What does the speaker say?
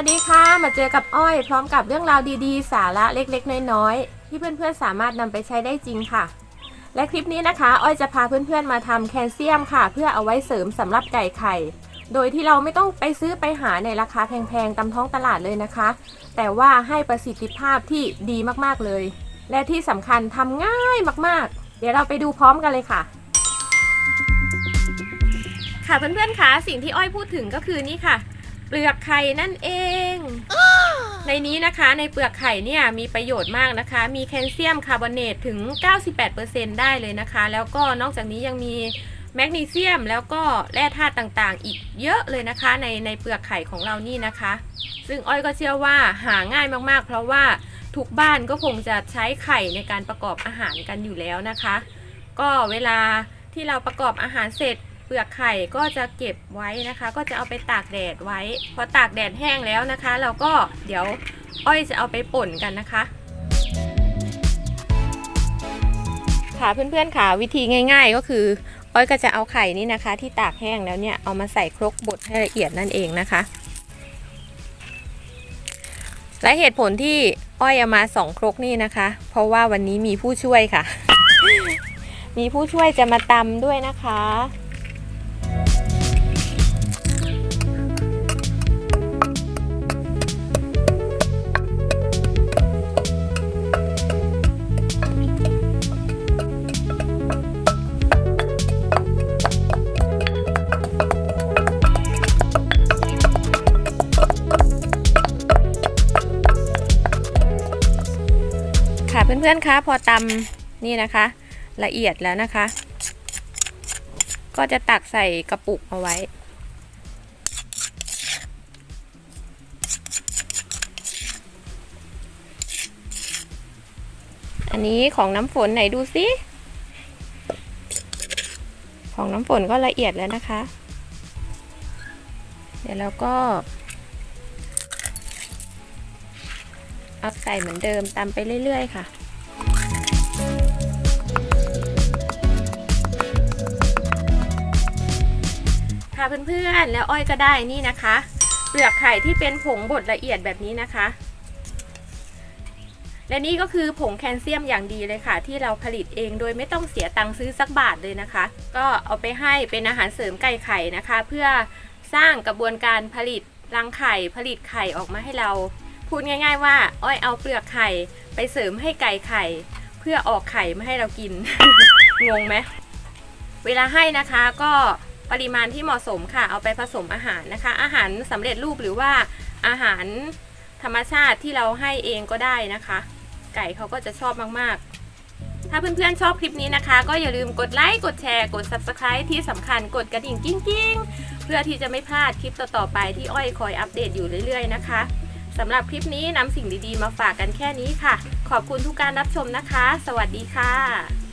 วัสดีค่ะ มาเจอกับอ้อย พร้อมกับเรื่องราวดีๆ สาระเล็กๆ น้อยๆ ที่เพื่อนๆ สามารถนำไปใช้ได้จริงค่ะ และคลิปนี้นะคะ อ้อยจะพาเพื่อนๆ มาทำแคลเซียมค่ะ เพื่อเอาไว้เสริมสำหรับไก่ไข่ โดยที่เราไม่ต้องไปซื้อไปหาในราคาแพงๆตามท้องตลาดเลยนะคะ แต่ว่าให้ประสิทธิภาพที่ดีมากๆเลย และที่สำคัญทำง่ายมากๆ เดี๋ยวเราไปดูพร้อมกันเลยค่ะค่ะเพื่อนๆคะสิ่งที่อ้อยพูดถึงก็คือนี่ค่ะ เปลือกไข่นั่นเอง ในนี้นะคะในเปลือกไข่เนี่ยมีประโยชน์มากนะคะ มีแคลเซียมคาร์บอเนตถึง 98%ได้เลยนะคะ แล้วก็นอกจากนี้ยังมีแมกนีเซียมแล้วก็แร่ธาตุต่างๆ อีกเยอะเลยนะคะในในเปลือกไข่ของเรานี่นะคะ ซึ่งอ้อยก็เชื่อว่าหาง่ายมากๆ เพราะว่าทุกบ้านก็คงจะใช้ไข่ในการประกอบอาหารกันอยู่แล้วนะคะ ก็เวลาที่เราประกอบอาหารเสร็จ เปลือกไข่ก็จะเก็บไว้นะคะ ก็จะเอาไปตากแดดไว้ พอตากแดดแห้งแล้วนะคะ เราก็เดี๋ยวอ้อยจะเอาไปป่นกันนะคะ ค่ะเพื่อนๆค่ะวิธีง่าย ๆ ก็คือ อ้อยก็จะเอาไข่นี่นะคะ ที่ตากแห้งแล้วเนี่ยเอามาใส่ครกบดให้ละเอียดนั่นเองนะคะ และเหตุผลที่อ้อยเอามาสองครกนี่นะคะ เพราะว่าวันนี้มีผู้ช่วยค่ะ มีผู้ช่วยจะมาตำด้วยนะคะ เพื่อนๆคะพอตำนี่นะคะ ละเอียดแล้วนะคะ ก็จะตักใส่กระปุกเอาไว้ อันนี้ของน้ำฝนไหนดูสิของน้ำฝนก็ละเอียดแล้วนะคะ เดี๋ยวเราก็ อาใส่เหมือนเดิมตามไปเรื่อย ๆ ค่ะค่ะเพื่อนๆแล้วอ้อยก็ได้นี่นะคะเปลือกไข่ที่เป็นผงบดละเอียดแบบนี้นะคะ และนี่ก็คือผงแคลเซียมอย่างดีเลยค่ะ ที่เราผลิตเองโดยไม่ต้องเสียตังค์ซื้อสักบาทเลยนะคะ ก็เอาไปให้เป็นอาหารเสริมไก่ไข่นะคะ เพื่อสร้างกระบวนการผลิตรังไข่ผลิตไข่ออกมาให้เรา พูดง่าย ๆ ว่า อ้อยเอาเปลือกไข่ไปเสริมให้ไก่ไข่ เพื่อออกไข่มาให้เรากิน งงไหมเวลาให้นะคะก็ปริมาณที่เหมาะสมค่ะ เอาไปผสมอาหารนะคะ อาหารสำเร็จรูปหรือว่าอาหารธรรมชาติที่เราให้เองก็ได้นะคะ ไก่เขาก็จะชอบมากๆ ถ้าเพื่อนๆชอบคลิปนี้นะคะ ก็อย่าลืมกดไลค์กดแชร์กด Subscribe ที่สำคัญกดกระดิ่งกิ้งๆ เพื่อที่จะไม่พลาดคลิปต่อๆไปที่อ้อยคอยอัปเดตอยู่เรื่อยๆนะคะ สำหรับคลิปนี้นำสิ่งดีๆ มาฝากกันแค่นี้ค่ะ ขอบคุณทุกการรับชมนะคะ สวัสดีค่ะ